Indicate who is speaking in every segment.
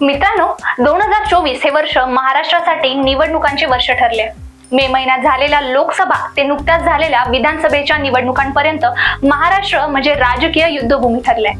Speaker 1: मित्रांनो दोन हजार चोवीस हे वर्ष महाराष्ट्रासाठी निवडणुकांचे वर्ष ठरले. मे महिन्यात झालेल्या लोकसभा ते नुकत्याच झालेल्या विधानसभेच्या निवडणुकांपर्यंत महाराष्ट्र म्हणजे राजकीय युद्धभूमी ठरले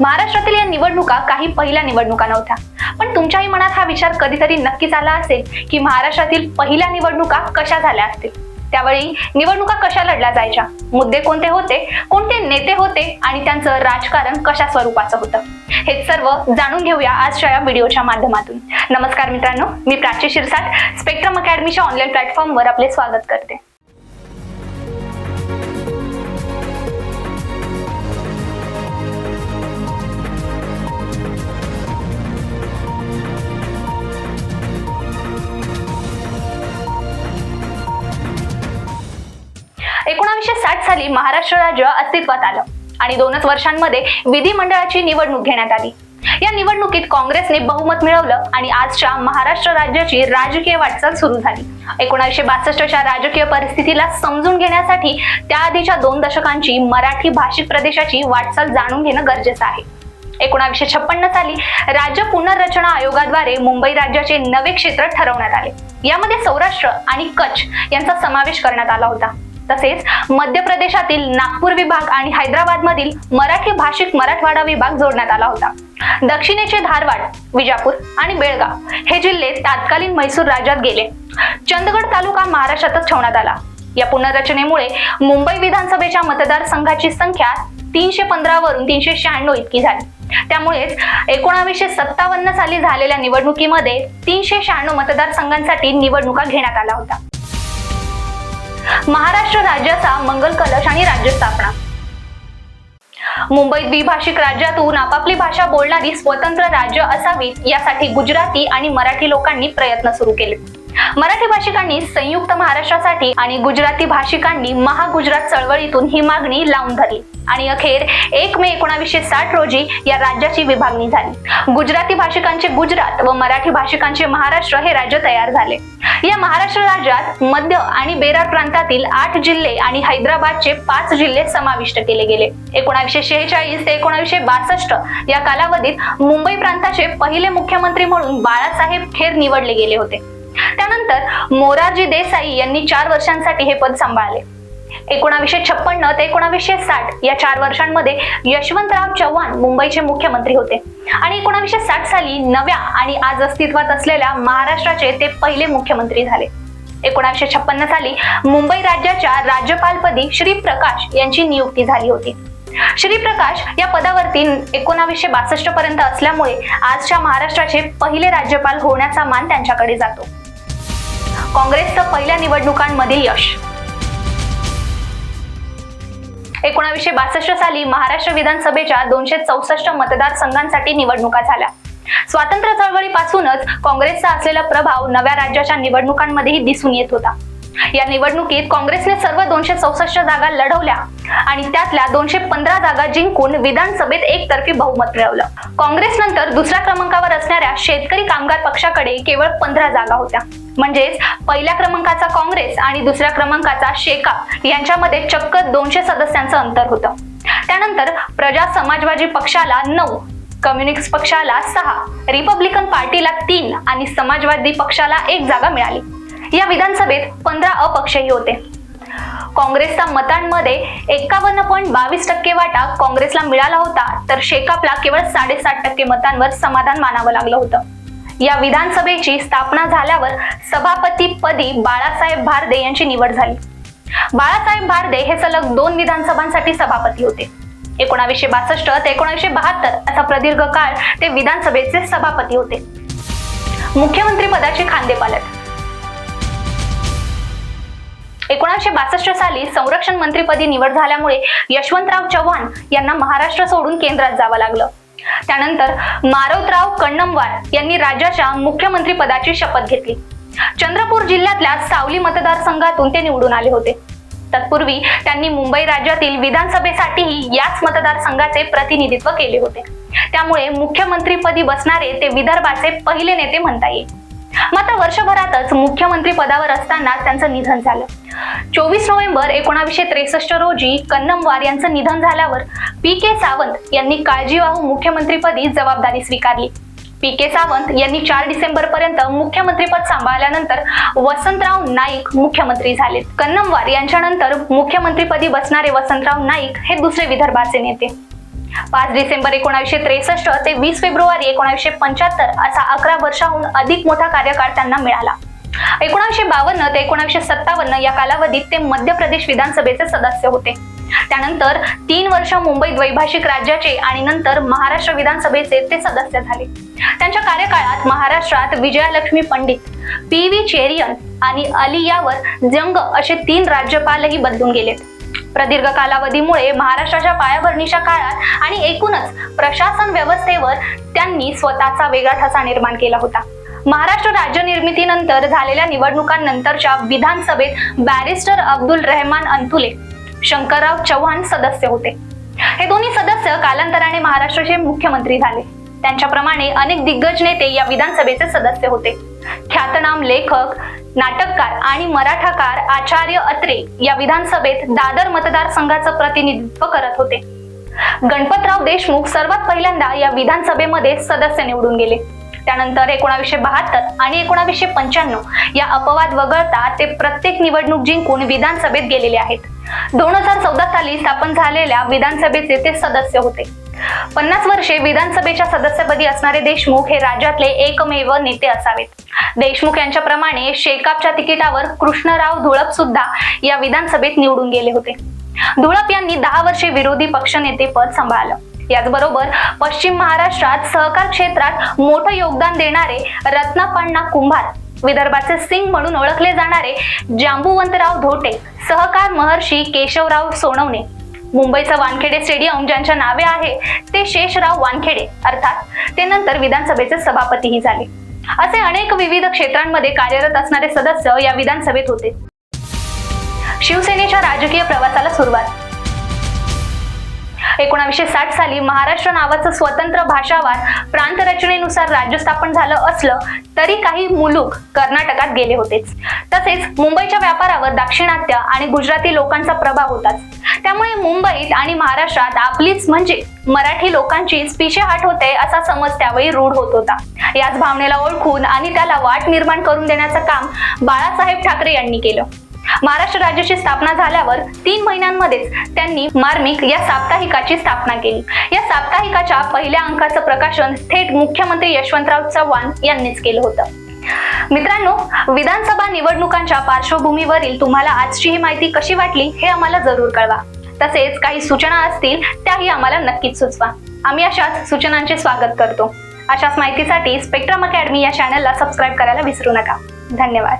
Speaker 1: महाराष्ट्रातील या निवडणुका काही पहिल्या निवडणुका नव्हत्या. पण तुमच्याही मनात हा विचार कधीतरी नक्कीच आला असेल की महाराष्ट्रातील पहिल्या निवडणुका कशा झाल्या असतील? त्यावेळी निवडणुका कशा लढल्या जायच्या? मुद्दे कोणते होते? कोणते नेते होते? आणि त्यांचं राजकारण कशा स्वरूपाचं होतं? हे सर्व जाणून घेऊया आजच्या या व्हिडिओच्या माध्यमातून. नमस्कार मित्रांनो मी प्राची शिरसाट स्पेक्ट्रम अकॅडमीच्या ऑनलाईन प्लॅटफॉर्मवर आपले स्वागत करते. एकोणीसशे साठ साली महाराष्ट्र राज्य अस्तित्वात आलं आणि दोनच वर्षांमध्ये विधिमंडळाची निवडणूक घेण्यात आली. या निवडणुकीत काँग्रेसने बहुमत मिळवलं आणि आजच्या महाराष्ट्र राज्याची राजकीय वाटचाल सुरू झाली. एकोणीसशे बासष्टच्या राजकीय परिस्थितीला समजून घेण्यासाठी त्याआधीच्या दोन दशकांची मराठी भाषिक प्रदेशाची वाटचाल जाणून घेणं गरजेचं आहे. एकोणाशे छप्पन्न साली राज्य पुनर्रचना आयोगाद्वारे मुंबई राज्याचे नवे क्षेत्र ठरवण्यात आले. यामध्ये सौराष्ट्र आणि कच्छ यांचा समावेश करण्यात आला होता. तसेच मध्य प्रदेशातील नागपूर विभाग आणि हैदराबाद मधील मराठी भाषिक मराठवाडा विभाग जोडण्यात आला होता. दक्षिणेचे धारवाड विजापूर आणि बेळगाव हे जिल्हे तत्कालीन म्हैसूर राज्यात गेले. चंदगड तालुका महाराष्ट्रातच ठेवण्यात आला. या पुनर्रचनेमुळे मुंबई विधानसभेच्या मतदारसंघाची संख्या तीनशे पंधरा वरून तीनशे शहाण्णव इतकी झाली. त्यामुळेच एकोणावीसशे सत्तावन्न साली झालेल्या निवडणुकीमध्ये तीनशे शहाण्णव मतदारसंघांसाठी निवडणुका घेण्यात आला होता महाराष्ट्र राज्याचा मंगल कलश आणि राज्य स्थापना. मुंबईत द्विभाषिक राज्यातून आपापली भाषा बोलणारी स्वतंत्र राज्य असावीत यासाठी गुजराती आणि मराठी लोकांनी प्रयत्न सुरू केले. मराठी भाषिकांनी संयुक्त महाराष्ट्रासाठी आणि गुजराती भाषिकांनी महागुजरात चळवळीतून ही मागणी लावून धरली. आणि अखेर एक मे एकोणावीसशे साठ रोजी या राज्याची विभागणी झाली. गुजराती भाषिकांचे गुजरात व मराठी भाषिकांचे महाराष्ट्र हे राज्य तयार झाले. या महाराष्ट्र राज्यात मध्य आणि बेरार प्रांतातील आठ जिल्हे आणि हैदराबादचे पाच जिल्हे समाविष्ट केले गेले. एकोणाशे शेहेचाळीस ते एकोणाशे बासष्ट या कालावधीत मुंबई प्रांताचे पहिले मुख्यमंत्री म्हणून बाळासाहेब खेर निवडले गेले होते. त्यानंतर मोरारजी देसाई यांनी चार वर्षांसाठी हे पद सांभाळले. एकोणावीसशे छप्पन्न ते एकोणावीसशे साठ या चार वर्षांमध्ये यशवंतराव चव्हाण मुंबईचे मुख्यमंत्री होते. आणि एकोणावीसशे साठ साली नव्या आणि आज अस्तित्वात असलेल्या महाराष्ट्राचे ते पहिले मुख्यमंत्री झाले. एकोणीसशे छप्पन्न साली मुंबई राज्याच्या राज्यपालपदी श्री प्रकाश यांची नियुक्ती झाली होती. श्री प्रकाश या पदावरती एकोणावीसशे बासष्ट पर्यंत असल्यामुळे आजच्या महाराष्ट्राचे पहिले राज्यपाल होण्याचा मान त्यांच्याकडे जातो. काँग्रेसचं पहिल्या निवडणुकांमधील यश. एकोणाशे बासष्ट साली महाराष्ट्र विधानसभेच्या दोनशे चौसष्ट मतदारसंघांसाठी निवडणुका झाल्या. स्वातंत्र्य चळवळीपासूनच काँग्रेसचा असलेला प्रभाव नव्या राज्याच्या निवडणुकांमध्येही दिसून येत होता. या निवडणुकीत काँग्रेसने सर्व दोनशे चौसष्ट जागा लढवल्या आणि त्यातल्या दोनशे पंधरा जागा जिंकून विधानसभेत एकतर्फी बहुमत मिळवलं. काँग्रेस नंतर दुसऱ्या क्रमांकावर असणाऱ्या शेतकरी कामगार पक्षाकडे केवळ पंधरा जागा होत्या. म्हणजेच पहिल्या क्रमांकाचा काँग्रेस आणि दुसऱ्या क्रमांकाचा शेका यांच्यामध्ये चक्क दोनशे सदस्यांचं अंतर होतं. त्यानंतर प्रजा समाजवादी पक्षाला नऊ कम्युनिस्ट पक्षाला सहा रिपब्लिकन पार्टीला तीन आणि समाजवादी पक्षाला एक जागा मिळाली. या विधानसभेत पंधरा अपक्षही होते. काँग्रेसचा मतांमध्ये एकावन्न पॉईंट बावीस टक्के वाटा काँग्रेसला मिळाला होता तर शेकापला केवळ साडेसात टक्के मतांवर समाधान मानावं लागलं होतं. या विधानसभेची स्थापना झाल्यावर सभापती पदी बाळासाहेब भारदे यांची निवड झाली. बाळासाहेब भारदे हे सलग दोन विधानसभांसाठी सभापती होते. एकोणावीसशे बासष्ट ते एकोणीसशे बहात्तर असा प्रदीर्घ काळ ते विधानसभेचे सभापती होते. मुख्यमंत्री पदाचे खांदेपालट एकोणीसशे बासष्ट साली संरक्षण मंत्रीपदी निवड झाल्यामुळे यशवंतराव चव्हाण यांना महाराष्ट्र सोडून केंद्रात जावं लागलं. त्यानंतर मारोतराव कण्णमवार यांनी राज्याच्या मुख्यमंत्री पदाची शपथ घेतली. चंद्रपूर जिल्ह्यातल्या सावली मतदारसंघातून ते निवडून आले होते. तत्पूर्वी त्यांनी मुंबई राज्यातील विधानसभेसाठीही याच मतदारसंघाचे प्रतिनिधित्व केले होते. त्यामुळे मुख्यमंत्रीपदी बसणारे ते विदर्भाचे पहिले नेते म्हणता येईल. मात्र वर्षभरातच मुख्यमंत्री पदावर असताना त्यांचं निधन झालं. चोवीस नोव्हेंबर एकोणावीसशे त्रेसष्ट रोजी कन्नमवार यांचं निधन झाल्यावर पी के सावंत यांनी काळजीवाहू मुख्यमंत्रीपदी जबाबदारी स्वीकारली. पी के सावंत यांनी चार डिसेंबर पर्यंत मुख्यमंत्रीपद सांभाळल्यानंतर वसंतराव नाईक मुख्यमंत्री झाले. कन्नमवार यांच्यानंतर मुख्यमंत्रीपदी बसणारे वसंतराव नाईक हे दुसरे विदर्भाचे नेते. पाच डिसेंबर एकोणीसशे त्रेसष्ट ते वीस फेब्रुवारी एकोणीसशे पंच्याहत्तर असा अकरा वर्षाहून अधिक मोठा कार्यकाळ त्यांना मिळाला. एकोणीसशे बावन्न ते एकोणीसशे सत्तावन्न या कालावधीत ते मध्य प्रदेश विधानसभेचे सदस्य होते. त्यानंतर तीन वर्ष मुंबई द्वैभाषिक राज्याचे आणि नंतर महाराष्ट्र विधानसभेचे ते सदस्य झाले. त्यांच्या कार्यकाळात महाराष्ट्रात विजयालक्ष्मी पंडित पी व्ही चेरियन आणि अली यावर जंग असे तीन राज्यपालही बदलून गेले प्रदीर्घ कालावधीमुळे महाराष्ट्राच्या पायाभरणीच्या काळात आणि एकूणच प्रशासन व्यवस्थेवर त्यांनी स्वतःचा वेगळा ठसा निर्माण केला होता. महाराष्ट्र राज्य निर्मितीनंतर झालेल्या निवडणुकांनंतरच्या विधानसभेत बॅरिस्टर अब्दुल रहमान अंतुले शंकरराव चव्हाण सदस्य होते. हे दोन्ही सदस्य कालांतराने महाराष्ट्राचे मुख्यमंत्री झाले. त्यांच्याप्रमाणे अनेक दिग्गज नेते या विधानसभेचे सदस्य होते. ख्यातनाम लेखक नाटककार आणि मराठाकार आचार्य अत्रे या विधानसभेत दादर मतदारसंघाचं प्रतिनिधित्व करत होते. गणपतराव देशमुख सर्वात पहिल्यांदा या विधानसभेमध्ये सदस्य निवडून गेले. त्यानंतर एकोणावीसशे बहात्तर आणि एकोणावीसशे पंच्याण्णव या अपवाद वगळता ते प्रत्येक निवडणूक जिंकून विधानसभेत गेलेले आहेत. दोन हजार चौदा साली स्थापन झालेल्या विधानसभेचे ते सदस्य होते. पन्नास वर्षे विधानसभेच्या सदस्यपदी असणारे देशमुख हे राज्यातले एकमेव नेते असावेत. देशमुख यांच्याप्रमाणे शेकापच्या तिकिटावर कृष्णराव धुळप सुद्धा या विधानसभेत निवडून गेले होते. धुळप यांनी दहा वर्षे विरोधी पक्षनेते पद सांभाळलं. याचबरोबर पश्चिम महाराष्ट्रात सहकार क्षेत्रात मोठं योगदान देणारे रत्नापण्णा कुंभार विदर्भाचे सिंग म्हणून ओळखले जाणारे जांबुवंतराव धोटे सहकार महर्षी केशवराव सोनवणे मुंबईचं वानखेडे स्टेडियम ज्यांच्या नावे आहे ते शेषराव वानखेडे. अर्थात ते नंतर विधानसभेचे सभापतीही झाले. असे अनेक विविध क्षेत्रांमध्ये कार्यरत असणारे सदस्य या विधानसभेत होते. शिवसेनेच्या राजकीय प्रवासाला सुरुवात. एकोणाशे साठ साली महाराष्ट्र नावाचं स्वतंत्र भाषावार प्रांत रचनेनुसार राज्य स्थापन झालं असलं तरी काही मुलूक कर्नाटकात गेले होतेच. तसेच मुंबईच्या व्यापारावर दाक्षिणात्य आणि गुजराती लोकांचा प्रभाव होताच. त्यामुळे मुंबईत आणि महाराष्ट्रात आपलीच म्हणजे मराठी लोकांचीच पिछेहाट होते असा समज त्यावेळी रूढ होत होता. याच भावनेला ओळखून आणि त्याला वाट निर्माण करून देण्याचं काम बाळासाहेब ठाकरे यांनी केलं. महाराष्ट्र राज्याची स्थापना झाल्यावर तीन महिन्यांमध्येच त्यांनी मार्मिक या साप्ताहिकाची स्थापना केली. या साप्ताहिकाच्या पहिल्या अंकाचं प्रकाशन थेट मुख्यमंत्री यशवंतराव चव्हाण यांनीच केलं होतं. मित्रांनो विधानसभा निवडणुकांच्या पार्श्वभूमीवरील तुम्हाला आजची ही माहिती कशी वाटली हे आम्हाला जरूर कळवा. तसेच काही सूचना असतील त्याही आम्हाला नक्कीच सुचवा. आम्ही अशाच सूचनांचे स्वागत करतो. अशाच माहितीसाठी स्पेक्ट्रम अकॅडमी या चॅनलला सबस्क्राईब करायला विसरू नका. धन्यवाद.